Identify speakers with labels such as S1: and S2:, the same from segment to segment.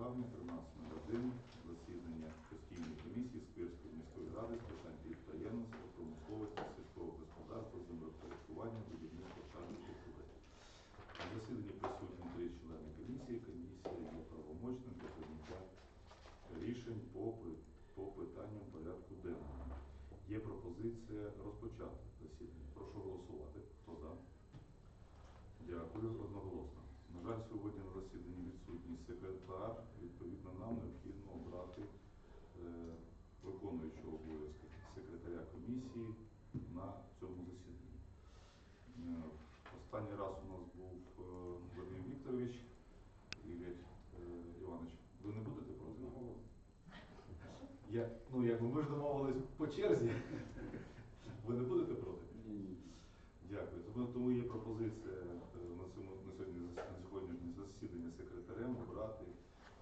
S1: травня 13 години засідання постійної комісії Сквирської міської ради з питань підприємництва, промисловості, сільського господарства, землепорядкування, будівництва та архітектури. На засіданні присутні три члени комісії. Комісія є правомочним для прийняття рішень по, пи- по питанням порядку денному. Є пропозиція розпочати засідання. Прошу голосувати. Хто за? Дякую одноголосно. На жаль, сьогодні на засіданні відсутній секретар. Відповідно, нам необхідно обрати е, виконуючого обов'язки секретаря комісії на цьому засіданні. Е, Останній раз у нас був е, Вадим Вікторович. Ігор е, Іванович, ви не будете проти? Я, ну, якби ми ж домовились по черзі. Ви не будете проти? Ні. Дякую. Тому, тому є пропозиція е, на цьому на сьогодні на сьогоднішнє засідання секретарем обрати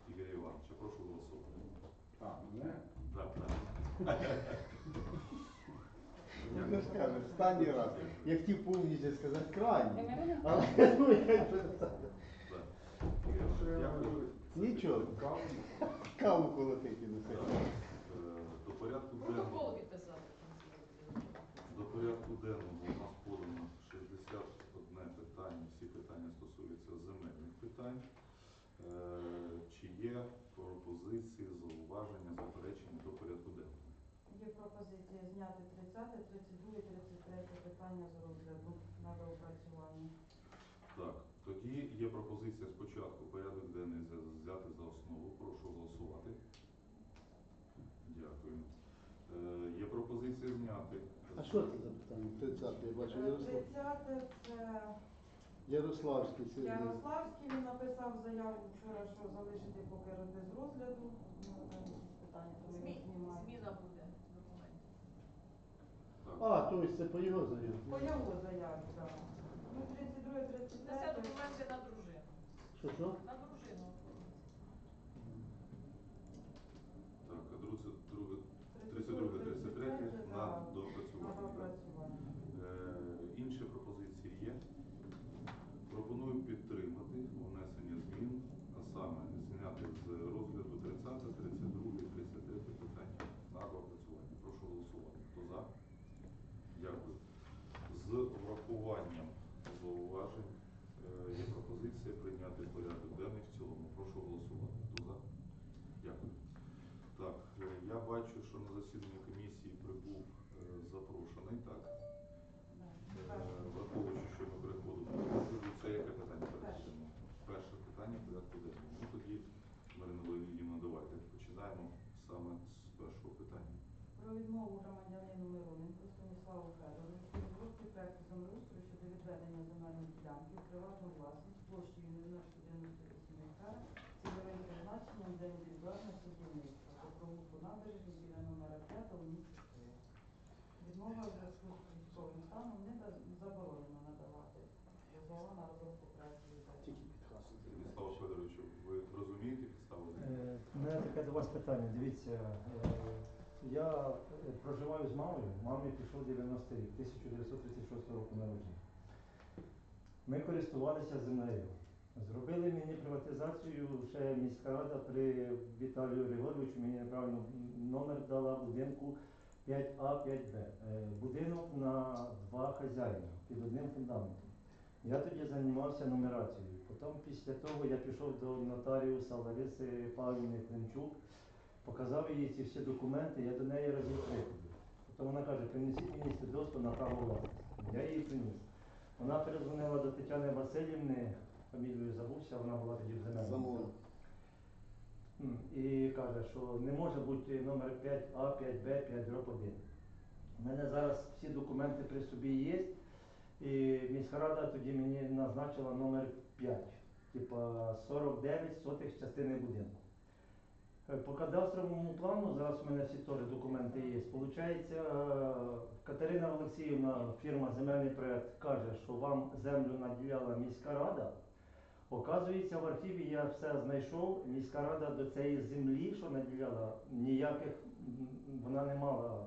S1: Ігоря Івановича. Прошу голосувати.
S2: А, мене?
S1: Так, так.
S2: Не скажеш, останній раз. Я хотів повністю сказати крайній.
S3: Ми
S2: Але ну
S1: Так. Ігор
S2: нічого, каву колотити не
S1: Так. Порядку денного. До порядку денного у нас подано 61 питання. Всі питання стосуються земельних питань. Е, Чи є пропозиції, зауваження, заперечення до порядку денного?
S4: Є пропозиція зняти 30, 32, 33 питання з розгляду на доопрацювання.
S1: Так, тоді є пропозиція спочатку порядок денний за- взяти за основу. Прошу голосувати. Дякую. Е, Є пропозиція зняти.
S2: А що це за питання? 30, я бачу, Ярослав.
S4: 30 це
S2: Ярославський Сергій.
S4: Ярославський, він написав заяву вчора, що залишити поки без розгляду. Ну, там питання,
S3: Змі-. Зміна буде документів.
S2: А, тобто це по його заяві.
S4: По його заяві, так. Ну, 32,
S3: Несе
S4: 33.
S3: документи на дружину.
S2: Що, що?
S3: На дружину оформить.
S1: Так, а друге, друге, 32, 33 на
S4: На
S1: доопрацювання. так?
S4: доопрацювання.
S1: Е, Інші пропозиції є. Пропоную підтримати внесення змін, а саме зняти з розгляду 30, 32, 33 питання на доопрацювання. Прошу голосувати. Хто за? Дякую. З врахуванням зауважень е, є пропозиція прийняти порядок денний в цілому. Прошу голосувати. Хто за? Дякую. Так, е, я бачу, що на засіданні комісії прибув е, запрошений, так?
S4: Да.
S1: Е, Враховуючи, що ми переходимо до розгляду, це яке питання переходимо? Перше питання порядку денного. Ну тоді, Марина Леонідівна, давайте починаємо саме з першого питання.
S4: Про відмову громадянину Мироненку Станіславу Федоровичу розробки проекту землеустрою щодо відведення земельної ділянки в приватну власність площею 0,98 гектара цільовим призначенням для індивідуального садівництва по провулку набережні біля номера 5 у місті Києва. Відмова в зв'язку з військовим станом не да- заборонено надавати дозвола на розробку проекту
S2: Тільки
S4: відведення.
S2: підхасу.
S1: Станіслав Федоровичу, ви розумієте підстави?
S5: Е, У мене таке до вас питання. Дивіться, е, я е, проживаю з мамою, мамі пішов 90 рік, 1936 року народження. Ми користувалися землею. Зробили мені приватизацію ще міська рада при Віталію Григоровичу, мені неправильно номер дала будинку 5А, 5Б. Е, Будинок на два хазяїна під одним фундаментом. Я тоді займався нумерацією. Потім після того я пішов до нотаріуса Лариси Павлівни Климчук, показав їй ці всі документи, я до неї разів три ходив. Потім вона каже, принесіть мені свідоцтво на право власності. Я їй приніс. Вона перезвонила до Тетяни Васильівни, фамілію забувся, вона була тоді в.
S2: Замовлено.
S5: І каже, що не може бути номер 5А, 5Б, 5 дроб 1. У мене зараз всі документи при собі є. І міська рада тоді мені назначила номер 5, типа 49 сотих частини будинку. Е, По кадастровому плану, зараз у мене всі теж документи є. Получається, е, Катерина Олексіївна, фірма Земельний проект, каже, що вам землю наділяла міська рада. Оказується, в архіві я все знайшов. Міська рада до цієї землі, що наділяла, ніяких вона не мала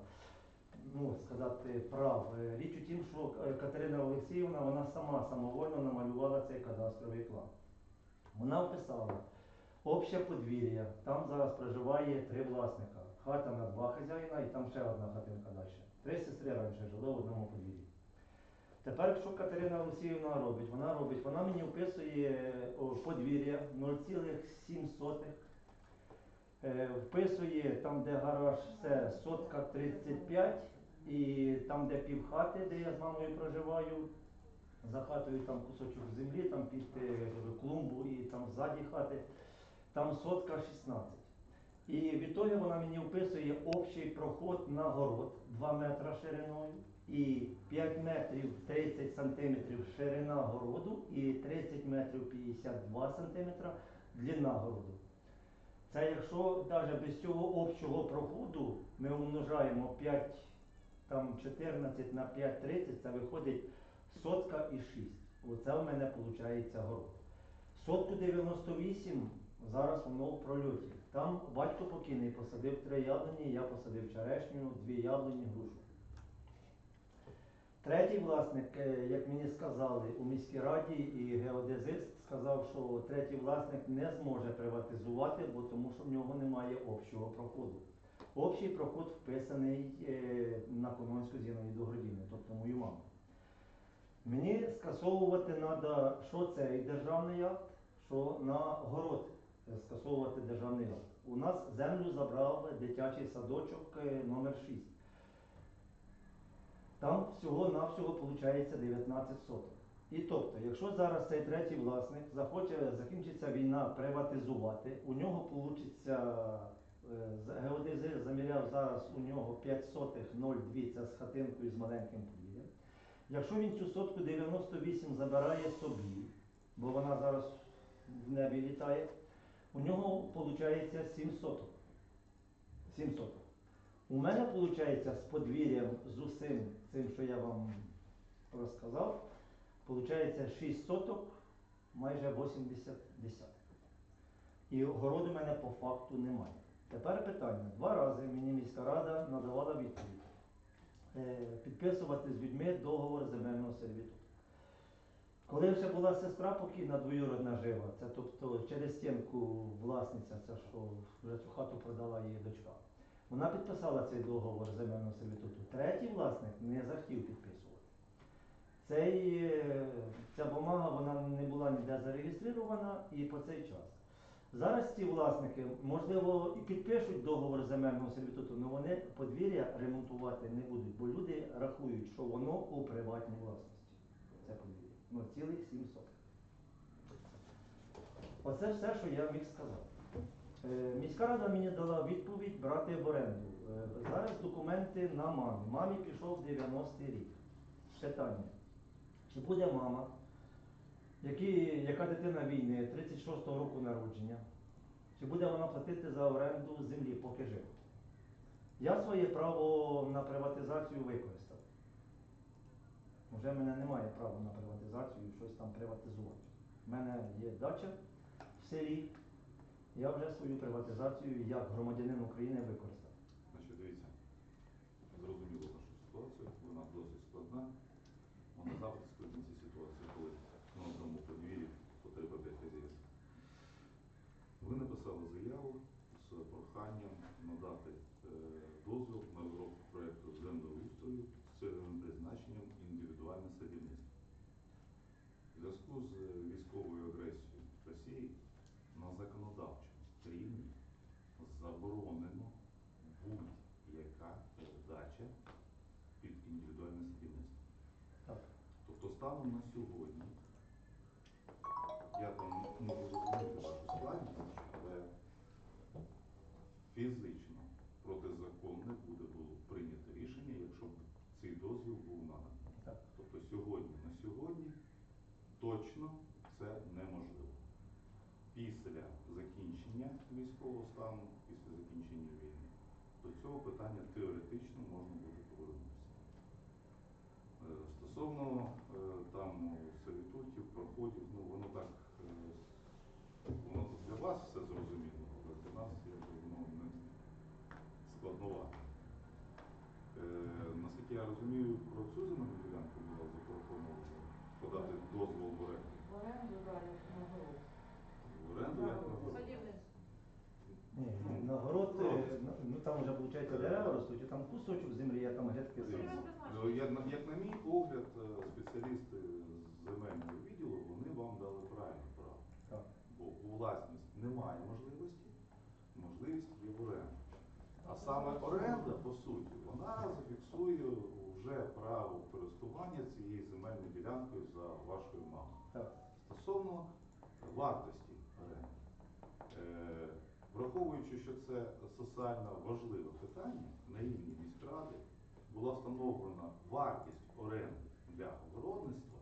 S5: ну, сказати, прав. Е, Річ у тім, що Катерина Олексіївна вона сама самовольно намалювала цей кадастровий план. Вона вписала Обще подвір'я. Там зараз проживає три власника. Хата на два хазяїна і там ще одна хатинка далі. Три сестри раніше жили в одному подвір'ї. Тепер, що Катерина Олексіївна робить? Вона робить, вона мені вписує подвір'я 0,7. Е, вписує там, де гараж, це сотка 35, і там, де півхати, де я з мамою проживаю, за хатою там кусочок землі, там під е, клумбу і там ззаді хати, там сотка 16. І відтоді вона мені вписує общий проход на город 2 метри шириною і 5 метрів 30 сантиметрів ширина городу і 30 метрів 52 сантиметра длина городу. Це якщо навіть без цього общого проходу ми умножаємо 5, там 14 на 5,30, це виходить сотка і 6. Оце в мене виходить город. Сотку 98 зараз воно прольоті. Там батько покійний посадив три яблуні, я посадив черешню, дві яблуні, грушу. Третій власник, е, як мені сказали у міській раді і геодезист сказав, що третій власник не зможе приватизувати, бо тому що в нього немає общого проходу. Общий проход вписаний е, на Кононську Зіновіду Городіну, тобто мою маму. Мені скасовувати треба, що це і державний акт, що на город скасовувати державний акт. У нас землю забрав дитячий садочок е, номер 6. Там всього-навсього виходить 19 соток. І тобто, якщо зараз цей третій власник захоче, закінчиться війна приватизувати, у нього вийде, геодезист заміряв зараз у нього 5 сотих 0,2, це з хатинкою з маленьким подвір'ям. Якщо він цю сотку 98 забирає собі, бо вона зараз в небі літає, у нього виходить 7 соток. 7 соток. У мене виходить з подвір'ям, з усім цим, що я вам розказав, виходить 6 соток, майже 80 десяток. І городу у мене по факту немає. Тепер питання. Два рази мені міська рада надавала відповідь. Е, Підписувати з людьми договор земельного сервітуту. Коли ще була сестра покійна, двоюродна жива, це тобто через стінку власниця, це що вже цю хату продала її дочка. Вона підписала цей договор земельного сервітуту. Третій власник не захотів підписувати. Цей, е, ця бумага вона не була ніде зареєстрована і по цей час. Зараз ці власники, можливо, і підпишуть договор земельного сервітуту, але вони подвір'я ремонтувати не будуть, бо люди рахують, що воно у приватній власності. Це подвір'я. Ну, цілих 7 соток. Оце все, що я міг сказати. Е, Міська рада мені дала відповідь брати в оренду. Е, Зараз документи на мамі. Мамі пішов 90-й рік. Питання. Чи буде мама, які, яка дитина війни 36-го року народження, чи буде вона платити за оренду землі, поки жив? Я своє право на приватизацію використав. Вже в мене немає права на приватизацію, щось там приватизувати. У мене є дача в селі. Я вже свою приватизацію як громадянин України використав.
S1: Значить, дивіться, зрозуміло вашу ситуацію, вона досить складна. Вона завжди складна ця ситуація, коли на одному подвір'ї потреба для хазяйства. Ви написали заяву з проханням надати е, дозвіл на розробку проєкту землеустрою з цільовим призначенням індивідуальне садівництво. В зв'язку з військовою агресією Росії на законодавчому рівні заборонено будь-яка передача під індивідуальне садівництво.
S5: Так.
S1: Тобто станом розумію, французи на ділянку була запропонована подати дозвол в оренду.
S4: В оренду, так, як на город.
S1: В оренду як на город.
S3: Садівництво.
S5: Ні, ну, на город, е, ну, ну там вже виходить дерева ростуть, і там кусочок землі, я там грядки сажу.
S1: Ну, Як на, мій погляд, е, спеціалісти з земельного відділу вони вам дали правильне право.
S5: Так.
S1: Бо у власність немає можливості, можливість є в оренду. А саме оренда, по суті, вона зафіксує вже право користування цією земельною ділянкою за вашою мамою.
S5: Так.
S1: Стосовно вартості оренди, е, враховуючи, що це соціально важливе питання, на рівні міськради була встановлена вартість оренди для огородництва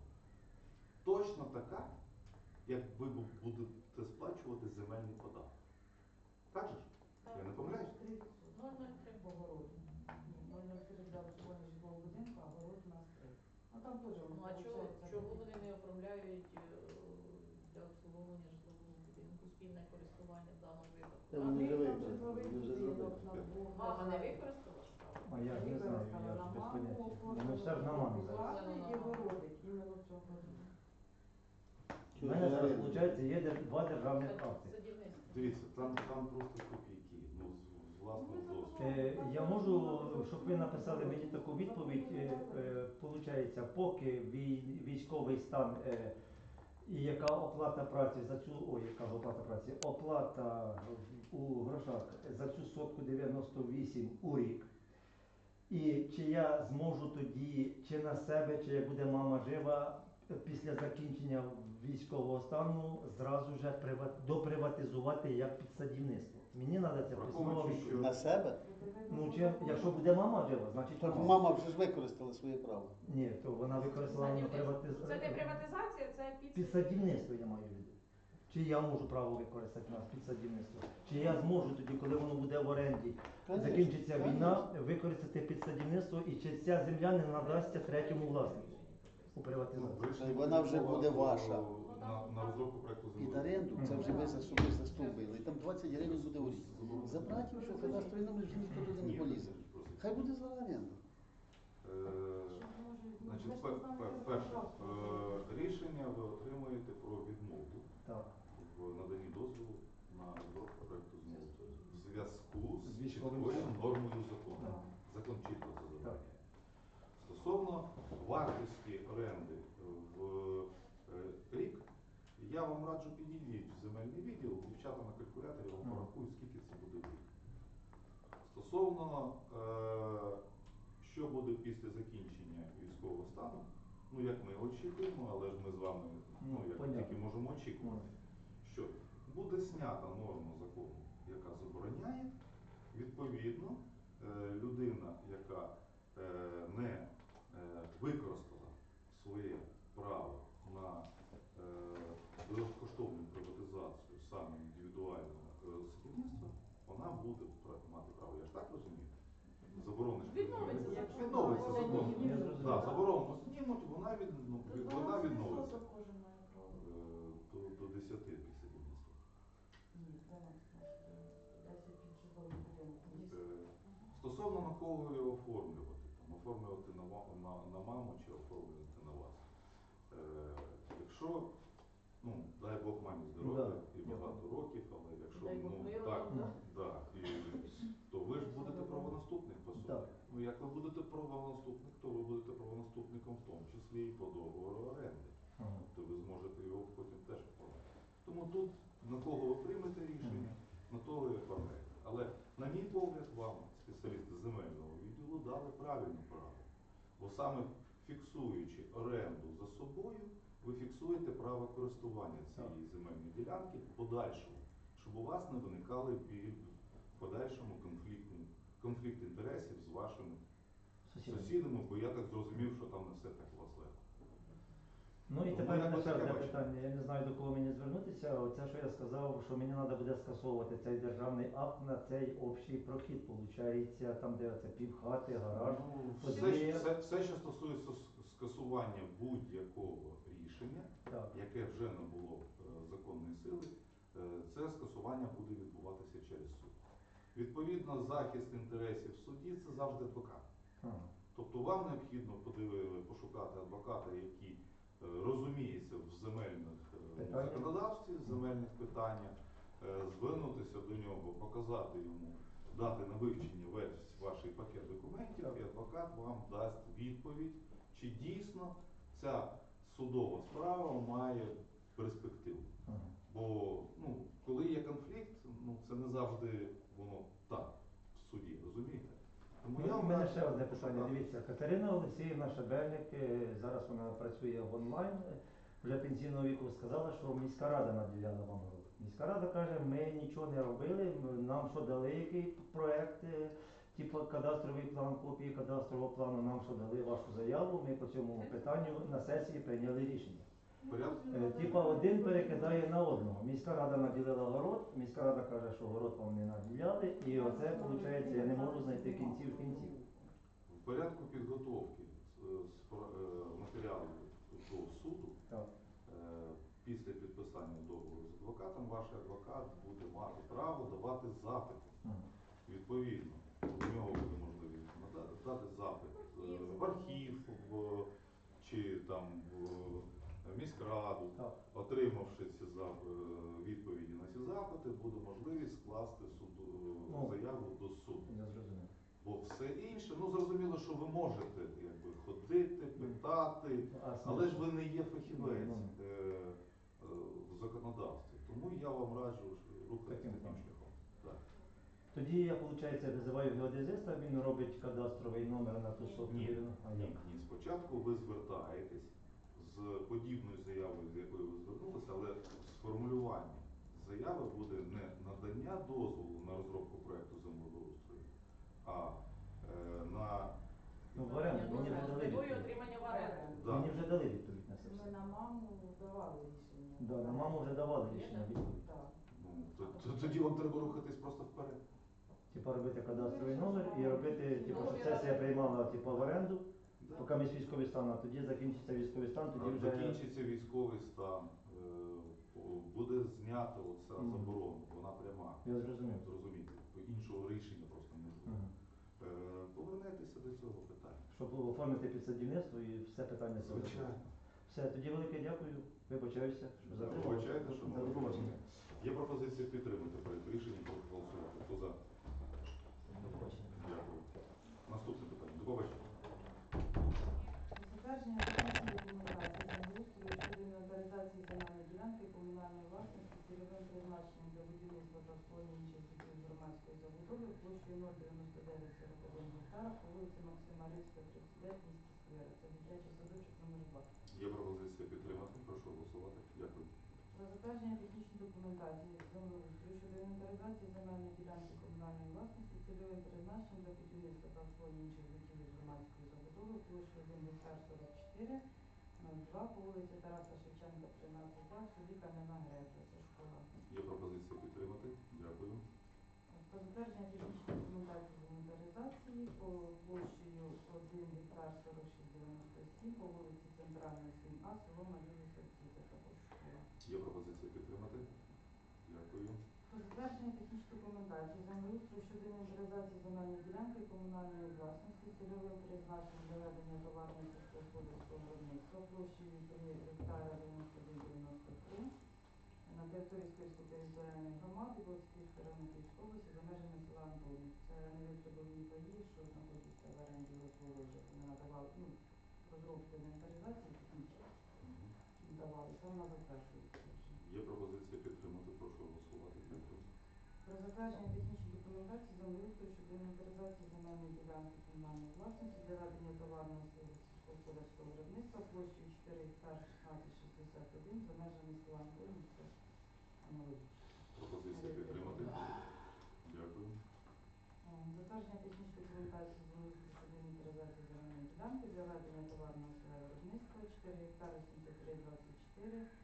S1: точно така, як ви будете сплачувати земельний податок. Так же ж? Я не помиляюсь?
S3: 003.
S4: по городу. Ні, 0,03 для обслуговування житлового будинку, а город у нас 3. Ну там теж
S3: Ну а чого,
S4: виходить,
S3: чого вони не оформляють е, для обслуговування житлового будинку спільне користування в даному випадку? А
S2: вони вже вони вже зробили.
S3: Мама не використала?
S5: А я ж не знаю, я ж без поняття. Ну все ж на мамі зараз.
S4: Іменно.
S5: У мене зараз, виходить, є дер- два державних акти.
S3: Садівництво.
S1: Дивіться, там, там просто копійки, ну, з, з власного досвіду.
S5: Е, Я можу, щоб ви написали мені таку відповідь, е, е, получається, поки вій- військовий стан е, і яка оплата праці за цю, о, яка оплата праці, оплата у грошах за цю сотку 98 у рік. І чи я зможу тоді, чи на себе, чи як буде мама жива, після закінчення військового стану зразу же прива- доприватизувати як підсадівництво. Мені треба це відповідь.
S2: На себе?
S5: Ну, чи, якщо буде мама жива, значить
S2: Так
S5: мама.
S2: мама вже ж використала своє право.
S5: Ні, то вона використала на
S3: Садівництво.
S5: приватиз...
S3: Це не приватизація, це під...
S5: підсадівництво, я маю в виду. Чи я можу право використати на підсадівництво? Чи я зможу тоді, коли воно буде в оренді,
S2: Конечно,
S5: закінчиться
S2: конечно.
S5: війна, використати підсадівництво і чи ця земля не надасться третьому власнику у приватизації?
S2: Вона вже буде ваша.
S1: На, на розробку проекту
S2: Під
S1: землі.
S2: оренду це вже ви за собі заступили. І там 20 гривень буде у рік. Забрати його, що кадастровий номер ж ніхто туди не полізе. Хай буде за оренду.
S1: Е, Значить, пер- пер- перше, е, рішення ви отримуєте про відмову
S5: Так.
S1: в наданні дозволу на розробку проекту землеустрою в зв'язку
S5: З
S1: з
S5: військовим
S1: чіткою
S5: станом.
S1: нормою закону.
S5: Так.
S1: Закон чітко це забороняє. Стосовно вартості оренди в е, рік, я вам раджу підійдіть в земельний відділ, дівчата на калькуляторі вам порахують, скільки це буде в рік. Стосовно, е, що буде після закінчення військового стану, ну як ми очікуємо, але ж ми з вами ну,
S5: Ну,
S1: як
S5: понятно.
S1: тільки можемо очікувати, що буде снята норма закону, яка забороняє, відповідно, е, людина, яка е, не е, використала своє право на е, безкоштовну приватизацію саме індивідуального е, садівництва, вона буде пра- мати право. Я ж так розумію? Заборони ж
S3: Відновиться
S1: не-
S3: закон.
S1: відновиться
S3: Це
S1: закон.
S5: Я зрозумів.
S1: Так, заборону знімуть, вона від ну, від- вона відновиться
S4: кожен має право.
S1: Е, до, до 10 після садівництва.
S4: Ні, це вам скажу. 10 під житловий будинок.
S1: Е, Стосовно на кого його оформлювати, там, оформлювати на, на, на маму чи оформлювати на вас. Е, якщо, ну, дай Бог мамі здоров'я
S5: Да.
S1: і багато років, але якщо
S3: Дай Бог
S1: ну,
S3: миру
S1: так,
S3: нам,
S1: да, і, то ви ж будете правонаступник по суті.
S5: Так.
S1: Ну як ви будете правонаступник, то ви будете правонаступником в тому числі і по договору оренди.
S5: Ага.
S1: то ви зможете його потім теж оформити. Тому тут на кого ви приймете рішення, на того і оформляєте. Але, на мій погляд, вам спеціалісти земельного відділу дали правильну право. Бо саме фіксуючи оренду за собою, ви фіксуєте право користування цієї земельної ділянки в подальшому, щоб у вас не виникали в подальшому конфлікту, конфлікт інтересів з вашими сусідами, бо я так зрозумів, що там не все так.
S5: Ну і тепер мене ще
S1: таке
S5: одне
S1: бачу.
S5: питання. Я не знаю до кого мені звернутися. Оце, що я сказав, що мені треба буде скасовувати цей державний акт на цей общий прохід. Получається, там, де це півхати, гараж.
S1: Ну,
S5: подвір'я.
S1: все, все, все, що стосується с- скасування будь-якого рішення,
S5: Так.
S1: яке вже не було е, законної сили, е, це скасування буде відбуватися через суд. Відповідно, захист інтересів в суді це завжди адвокат.
S5: Ага.
S1: Тобто вам необхідно подиви- пошукати адвоката, який розуміється в земельних е, законодавстві, в земельних питаннях, е, звернутися до нього, показати йому дати на вивчення весь ваш пакет документів, і адвокат вам дасть відповідь, чи дійсно ця судова справа має перспективу. Бо ну, коли є конфлікт, ну це не завжди воно так в суді, розумієте? Тому
S5: Ну,
S1: вам
S5: У мене ще одне питання. Дивіться, Катерина Олексіївна Шабельник, е, зараз вона працює в онлайн, е, вже пенсійного віку сказала, що міська рада наділяла вам гроші. Міська рада каже, ми нічого не робили, нам що дали який проект, е, типу кадастровий план, копії кадастрового плану, нам що дали вашу заяву, ми по цьому питанню на сесії прийняли рішення. Е, Типа один перекидає на одного. Міська рада наділила город, міська рада каже, що город вам не наділяли, і оце виходить, я не можу знайти кінців кінців.
S1: В порядку підготовки з- з е, матеріалу до суду
S5: Так.
S1: Е, Після підписання договору з адвокатом ваш адвокат буде мати право давати запити.
S5: Мгм.
S1: Відповідно, у нього буде можливість нада- дати запит е, в архів в, чи там в міськраду.
S5: Так.
S1: Отримавши ці зап- е, відповіді на ці запити, буде можливість скласти суду
S5: Ну.
S1: заяву до суду.
S5: Я зрозумів.
S1: Бо все інше, ну зрозуміло, що ви можете якби ходити, питати,
S5: А
S1: але ж ви не є фахівець
S5: Ну,
S1: е, е, в законодавстві. Тому я вам раджу рухатися
S5: Таким
S1: шляхом. Так.
S5: Тоді я, виходить, визиваю геодезиста, він робить кадастровий номер на ту сотку.
S1: Ні, Ні, ні, спочатку ви звертаєтесь з подібною заявою, з якою ви звернулися, але сформулювання заяви буде не надання дозволу на розробку проекту землеустрою, а е, на
S5: Ну, в оренду,
S3: Ну,
S5: мені вже дали
S3: метою
S5: відповідь.
S3: отримання в оренду.
S1: да,
S5: Мені вже дали відповідь на це
S4: Ми
S5: все.
S4: на маму давали рішення.
S5: Да, на маму вже давали рішення відповідь.
S4: Так.
S1: ну, то, то- тоді вам треба рухатись просто вперед.
S5: Типа робити кадастровий номер і робити, типу, щоб
S3: Ну,
S5: сесія
S3: я-
S5: приймала типу, в оренду. Поки ми військовий стан, а тоді закінчиться військовий стан, тоді вже.
S1: Закінчиться військовий стан, е, буде знято оця
S5: Мгм.
S1: заборона, вона пряма.
S5: Я зрозумів.
S1: Зрозуміти, іншого рішення просто не буде.
S5: Мгм.
S1: Е, Повернетеся до цього питання.
S5: Щоб оформити під садівництво і все питання
S1: Звичайно.
S5: Все, тоді велике дякую. Вибачаюся, що затримав.
S1: вибачайте, що
S5: До побачення.
S1: Є пропозиція підтримати проект рішення прошу голосувати. Хто за?
S5: До побачення.
S1: Дякую. Наступне питання. До побачення.
S4: Затвердження технічної документації землеустрою щодо інвентаризації земельної ділянки комунальної власності з цільовим призначенням для будівництва та обслуговування інших будівель громадської площею 09941 гектара по вулиці Максима Рицька, 39, місті Сквера. Це дитячий садочок номер 2.
S1: Є пропозиція підтримати. Прошу голосувати. Дякую.
S4: Про затвердження технічної документації землеустрою щодо інвентаризації земельної ділянки комунальної власності цільовим призначенням для будівництва та обслуговування інших будівель громадської забудови площею 1 гектар 44, 02 по вулиці Тараса Шевченка, 13 а в селі Кам'яна Гребля. Це школа.
S1: Є пропозиція підтримати. Дякую.
S4: Про затвердження технічної документації з інвентаризації по площею 1 гектар 4697 по вулиці Центральна 7А, село Маліві Садці. Це також школа.
S1: Є пропозиція підтримати. Дякую.
S4: Про затвердження технічної документації землеустрою щодо інвентаризації земельної ділянки комунальної власності цільовим призначенням для ведення товарного сільськогосподарського виробництва площею 3 гектара 9193 на території Сквирської територіальної громади району Київської області за межами села Антонів. Це невитребувані паї, що знаходяться в оренді Литволоджа. Вони надавали ну, розробку інвентаризації
S1: Мгм.
S4: давали, саме на затверджується.
S1: Є пропозиція підтримати. Прошу голосувати.
S4: Про затвердження технічної документації землеустрою щодо інвентаризації земельної ділянки комунальної власності для ведення товарного сільськогосподарського виробництва площею 4 гектар 1661 за межами села Антонів. Це аналогічно.
S1: Пропозиція підтримати. Дякую.
S4: Е, Затвердження технічної документації землеустрою щодо інвентаризації земельної ділянки для ведення товарного села виробництва 4 гектари 7324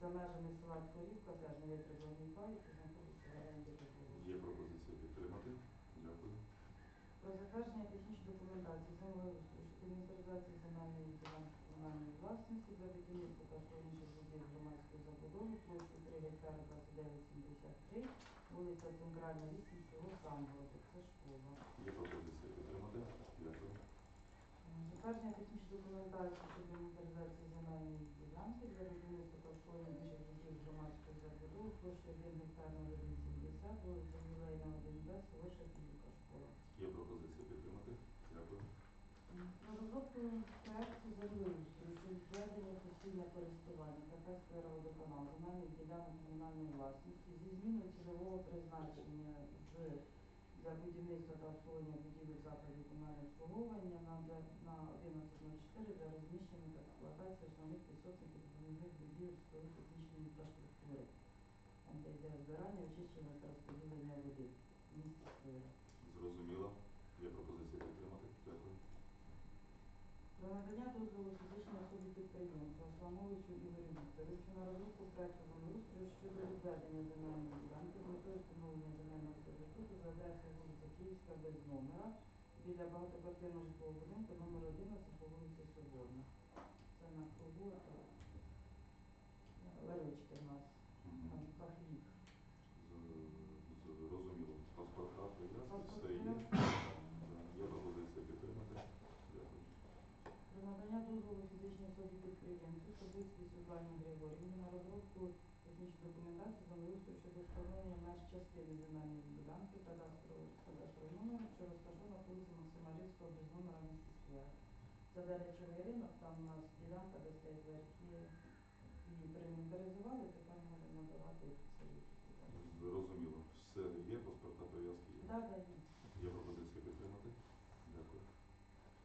S4: за межами села Творівка, теж невитребуваний пай, які знаходяться в оренді Литволоджа.
S1: Є пропозиція підтримати. Дякую.
S4: Про затвердження технічної документації землеустрою щодо інвентаризації земельної ділянки комунальної власності для будівництва та інших будівель громадської забудови площею 3 гектари 2973, вулиця Центральна 8, село Самбородик, це школа.
S1: Є пропозиція підтримати. Дякую.
S4: Затвердження технічної документації щодо інвентаризації земельної ділянки для будівництва обслуговування інших громадської забудови площею 1 гектар 0170, вулиця Юлейна 1Б, село Шепівка. школа.
S1: Є пропозиція підтримати. Дякую.
S4: Про розробку щодо відведення постійне користування. КП «Сфера водоканал» земельних ділянок комунальної власності. Зі зміною цільового призначення з для будівництва та обслуговування будівель закладів комунального обслуговування на, на 11.04 для розміщення та експлуатації основних підсобних і допоміжних будівель споруд технічної інфраструктури. Там, де йде збирання, очищення та розподілення води в місті Сквера.
S1: Зрозуміло. Є пропозиція підтримати. Дякую.
S4: Про надання дозволу особі підприємцю Ігорю Вікторовичу на розробку проекту землеустрою щодо відведення земельної ділянки з метою встановлення земельного сервітуту за адресою вулиця Київська без номера біля багатоквартирного житлового будинку номер 11 по вулиці Соборна. Це на кругу е, Ларочки в нас,
S1: Мгм.
S4: там кафлік.
S1: З- Зрозуміло. Паспорта, прив'язки,
S4: Паспорт
S1: все є.
S4: прив'язки.
S1: Е, Є пропозиція підтримати. Дякую.
S4: Про надання дозволу фізичній особі підприємцю Собицькій Григорівні на розробку технічної документації землеустрою щодо встановлення меж частини земельної ділянки кадастрового кадастрового номеру, що розташована по вулиці Максима Рильського без номера місті Сквер. Це деречовий ринок, там у нас ділянка, де стоять ларьки, її проінвентаризували, тепер можемо надавати сервітут.
S1: Зрозуміло. Все є, паспорта, прив'язки є.
S4: Да, да, є.
S1: Є пропозиція підтримати. Дякую.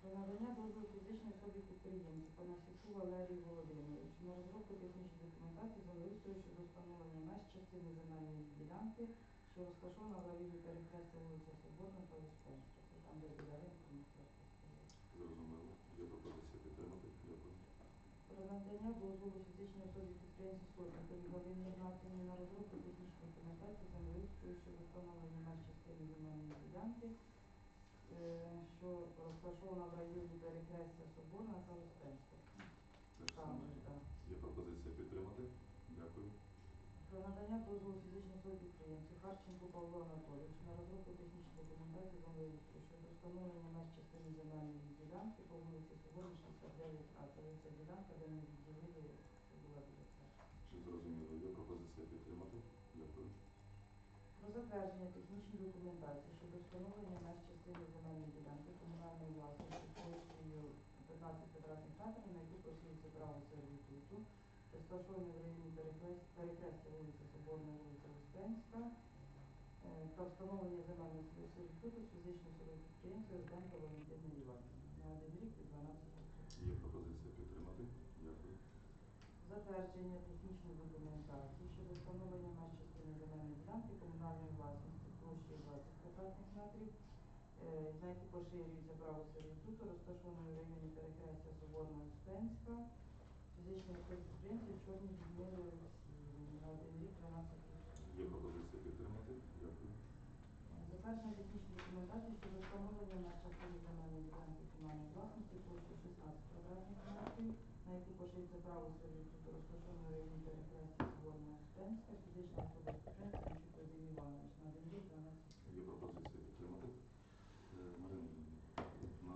S4: Про надання дозволу фізичній особі підприємцю Панасюку Валерію Володимировичу на розробку технічної документації землеустрою щодо встановлення меж частини земельної ділянки, що розташована в районі перехрестя вулиця Соборна та Успенська. Це там, де біля ринку.
S1: Зрозуміло. Є пропозиція підтримати. Дякую.
S4: Про надання дозволу фізичній особі підприємцю Сотникові Галині Ігнатівні на розробку технічної документації землеустрою щодо встановлення меж частини земельної ділянки, е, що розташована в районі перехрестя Соборна та Успенська. Так.
S1: Є пропозиція підтримати. Дякую.
S4: Про надання дозволу фізичній особі підприємцю Харченку Павлу Анатолійовичу на розробку технічної документації землеустрою щодо встановлення меж частини земельної ділянки по вулиці Соборна 69А. Це ця ділянка, де ми відділили, була біля церкви.
S1: Чи зрозуміло? Є пропозиція підтримати. Дякую.
S4: Про затвердження технічної документації щодо встановлення меж частини земельної ділянки комунальної власності площею 15 квадратних метрів, на яку поширюється право сервітуту, розташований в районі перехрест- перехрестя вулиця Соборна, вулиця Успенська, та встановлення земельного сервітуту з фізичної особи підприємця Руденко Валентини Іванівни на один рік і 12 років.
S1: Є пропозиція підтримати. Дякую.
S4: Затвердження технічної документації щодо встановлення меж частини земельної ділянки комунальної власності площею 20 квадратних метрів, е, на яку поширюється право сервітуту, розташованої в районі перехрестя Соборна Успенська, фізичної особи підприємців Чорній Людмили Олексіївні на один рік 12 років.
S1: Є пропозиція підтримати. Дякую.
S4: Затвердження технічної документації щодо меж частини земельної ділянки комунальної власності площі 16 квадратних метрів, на яку поширюється право серед розташованої в районі перехрестя Соборна Успенська, фізична особа підприємця Міщук Вадим Іванович на один рік 12 років.
S1: Є пропозиція підтримати. Е, Марина, на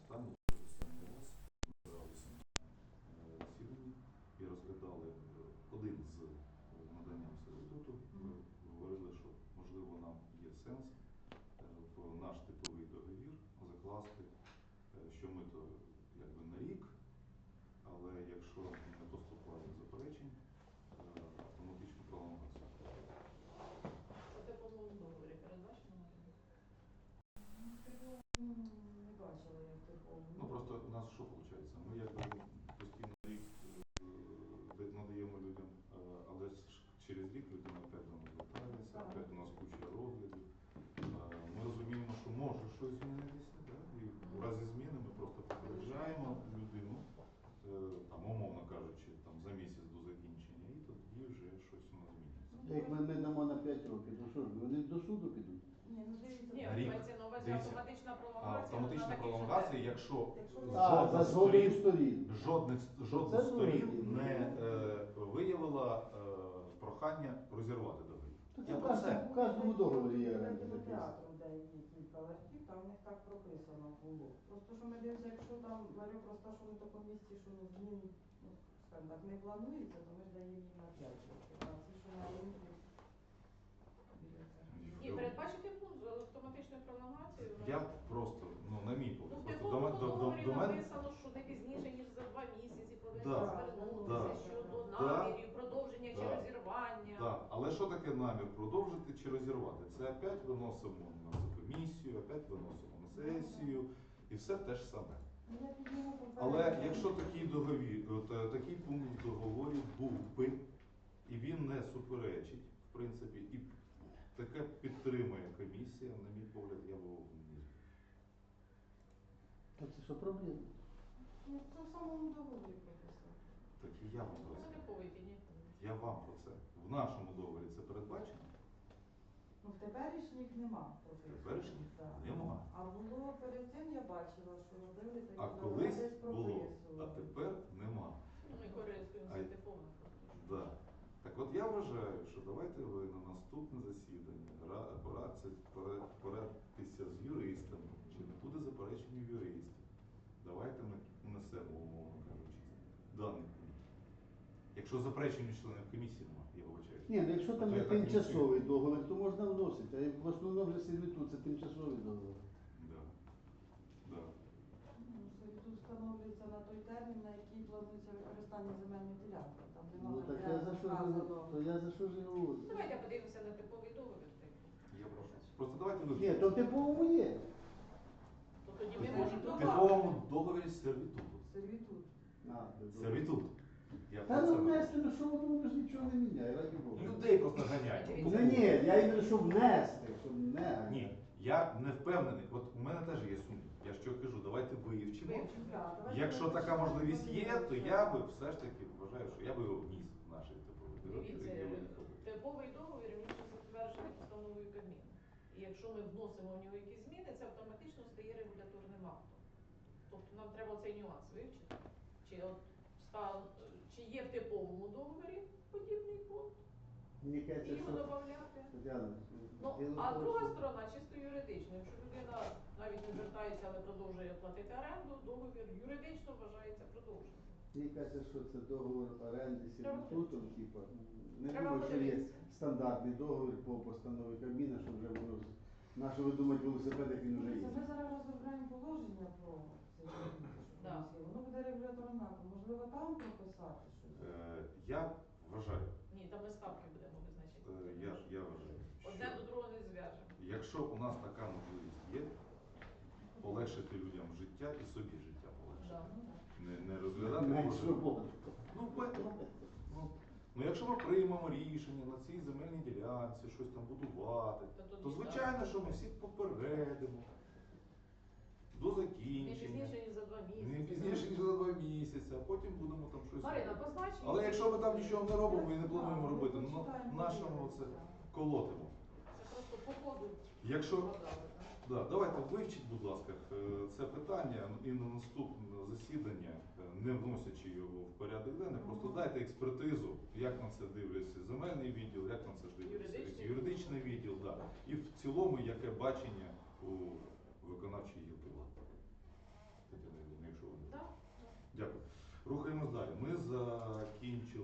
S1: останній останній раз ми збиралися на е, засіданні і розглядали е, один з е, наданням сервітуту. Ми говорили, що можливо нам є сенс е, в наш типовий договір закласти, е, що ми то якби на рік, але якщо не поступає заперечень, е, автоматично пролонгація.
S3: Що це по злому договорі передбачено?
S4: М, Не бачила я такого.
S1: Ну просто у нас що виходить? Ми якби постійно рік е, де- надаємо людям, е, але ж через рік людина опять до нас звертається,
S4: Так.
S1: опять у нас куча розглядів. Е, Ми розуміємо, що може щось змінитися, да? і в разі зміни ми просто попереджаємо людину, е, там, умовно кажучи, там, за місяць до закінчення, і тоді вже щось у нас змінюється.
S2: Як ми, ми дамо на 5 років, то що ж, вони до суду підуть?
S4: Ні, ну дивіться,
S3: Ні,
S1: рік.
S3: мається на увазі
S1: Дивіться.
S3: автоматична
S1: А
S3: пролонгація.
S1: автоматична пролонгація,
S3: термін.
S1: якщо
S4: Якщо
S2: А, за
S1: з
S2: згодою
S1: сторін
S2: сторін.
S1: жодних жодна
S2: Це
S1: сторін не е, виявила е, прохання розірвати договір.
S2: То
S1: Я
S2: в
S1: про це.
S2: в кожному договорі є оренда записана.
S4: кінотеатру, де є кілька ларьків, там в них так прописано було. Просто що ми дивимося, якщо там ларьок розташований в такому місці, що ну, змін, ну, скажімо так, не планується, то ми ж даємо їм на 5 років. А ці, і передбачити пункт автоматичної пролонгації. Ну. Я просто, ну на мій погляд, Ну,
S3: просто до, мене- до, до, до мене написано, що не пізніше, ніж за два місяці повинен Да, да, щодо да. намірів, продовження чи розірвання.
S1: Так, але що таке намір продовжити чи розірвати? Це опять виносимо на комісію, опять виносимо на сесію, і все те ж саме. Але якщо такий договір, от, е, такий пункт в договорі був би і він не суперечить, в принципі, і таке підтримує комісія, на мій погляд, я б його вніс.
S2: Та це що проблема?
S4: Ну, це в самому договорі прописано.
S1: Так і я вам про це. Я вам про це. В нашому договорі це передбачено?
S4: Ну, в теперішніх нема прописано.
S1: Теперішніх?
S4: Так.
S1: Нема.
S4: А було перед цим я бачила, що робили такі
S1: А колись
S4: десь
S1: було, а тепер нема.
S3: Ну, Ми користуємося типовим.
S1: Да. Так от я вважаю, що давайте ви на наступне засідання ра- порадьте, з юристами, чи не буде заперечень у юристів. Давайте ми внесемо, умовно кажучи, даний пункт. Якщо заперечень у членів комісії немає, я вибачаю.
S2: Ні, ну якщо там є тимчасовий договір, то можна вносити. А в основному вже сервітут це тимчасовий договір.
S1: Да. Да.
S4: Ну, Сервітут встановлюється на той термін, на який планується використання земельної ділянки. Там
S2: Ну
S4: немає
S2: так я за що ж то я за що ж і говорю.
S3: Ну, Давайте подивимося на типовий договір. типу.
S1: Я прошу. Просто давайте ви
S2: Ні, то в типовому є.
S3: То тоді ми можемо
S1: в типовому договорі сервітуту.
S4: Сервітут.
S2: А.
S1: Сервітут. Я
S2: Та
S1: про
S2: ну внести, ну що воно ж нічого не міняє, раді Бога.
S1: Людей просто ганяють.
S2: Ну ні, я іменно щоб внести, щоб не.
S1: Ні, я не впевнений. От у мене теж є сумнів. Я що кажу, давайте вивчимо.
S3: Вивчимо.
S4: Да, давайте
S1: Якщо така можливість є, то я би все ж таки вважаю, що я би його вніс в наші типові договір,
S3: Дивіться, типовий договір він ще затверджений постановою Кабміну. І якщо ми вносимо в нього якісь зміни, це автоматично стає регуляторним актом. Тобто нам треба цей нюанс вивчити. Чи, от, стан, чи є в типовому договорі подібний пункт,
S2: Мені
S3: і
S2: кажеться,
S3: його
S2: що
S3: додати. Ну,
S2: діло в
S3: а
S2: тому,
S3: друга
S2: що-
S3: сторона чисто юридично. Якщо людина навіть не звертається, але продовжує платити оренду, договір юридично вважається продовженим.
S2: Мені кажеться, що це договор оренди сервітутом, типу, не думаю, що є стандартний договір по постанові Кабміна, що вже з- на що ви думаєте, велосипед, як він вже є.
S4: Ми зараз розробляємо положення про комісію. Воно буде регуляторним актом. Можливо, там прописати щось.
S1: Е, Я вважаю,
S3: Ні, там ми ставки будемо визначати.
S1: е, я, я вважаю,
S3: Одне до другого не зв'яжемо.
S1: якщо у нас така можливість є, полегшити людям життя і собі життя полегшити.
S3: Да.
S4: Ну.
S1: Не, не розглядати
S2: Менш.
S1: Ну, бе- ну, ну, ну, якщо ми приймемо рішення на цій земельній ділянці, щось там будувати,
S3: То тоді
S1: то звичайно, що ми всіх попередимо до
S3: Не
S1: закінчення.
S3: пізніше, ніж за два місяці.
S1: Не пізніше, ніж за два місяці, а потім будемо там щось.
S3: Марина,
S1: робити. Але якщо ми там нічого не робимо і не плануємо робити, ну нашому це колотимо.
S3: Це просто по ходу
S1: Якщо
S3: подали.
S1: Да, давайте вивчіть, будь ласка, е, це питання і на наступне засідання, е, не вносячи його в порядок денний, просто дайте експертизу, як на це дивляться земельний відділ, як на це дивляться
S3: Юридичний.
S1: юридичний відділ, да. і в цілому яке бачення у виконавчій гілки влади. Тетяна Іванівна, якщо ви. Дякую. Рухаємось далі. Ми закінчили.